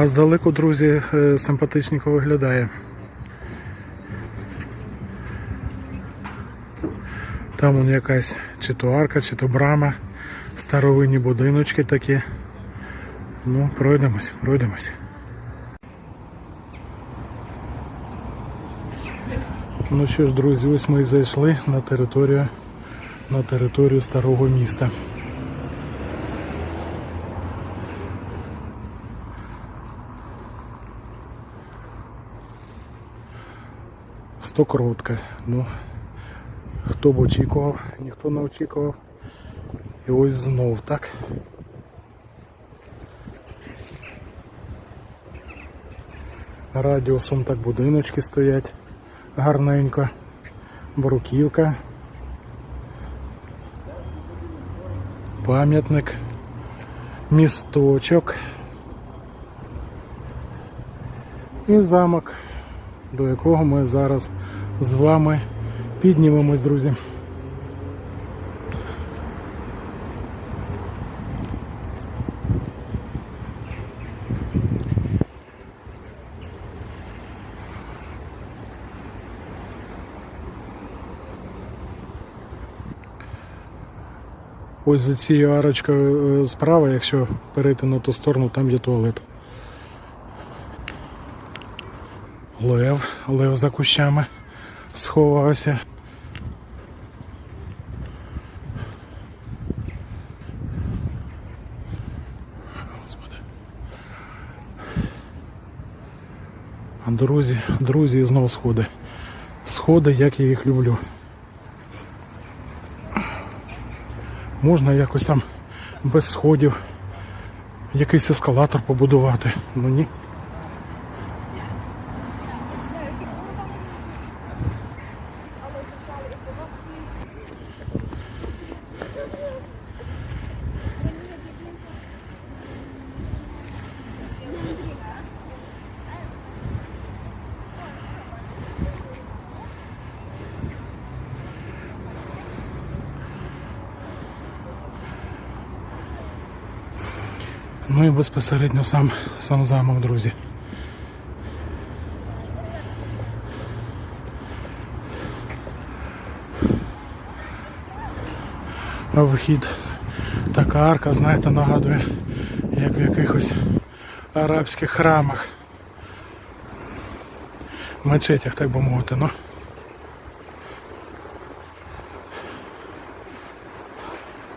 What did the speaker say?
А здалеку, друзі, е, симпатичненько виглядає. Там вон якась чи то арка, чи то брама, старовинні будиночки такі. Ну, пройдемось, пройдемось. Ну що ж, друзі, ось ми і зайшли на територію, на територію старого міста. Стокротка. Ну, хто б очікував, ніхто не очікував. І ось знов, так? Радіусом так будиночки стоять гарненько. Бруківка. Пам'ятник. Місточок. І замок, до якого ми зараз з вами піднімемось, друзі. Ось за цією арочкою е, справа, якщо перейти на ту сторону, там є туалет. Лев, лев за кущами сховався. Друзі, друзі, і знов сходи. Сходи, як я їх люблю. Можна якось там без сходів якийсь ескалатор побудувати. Ну ні. Ну і безпосередньо сам, сам замок, друзі. Вхід така арка, знаєте, нагадує, як в якихось арабських храмах. Мечетях, так би мовити, ну.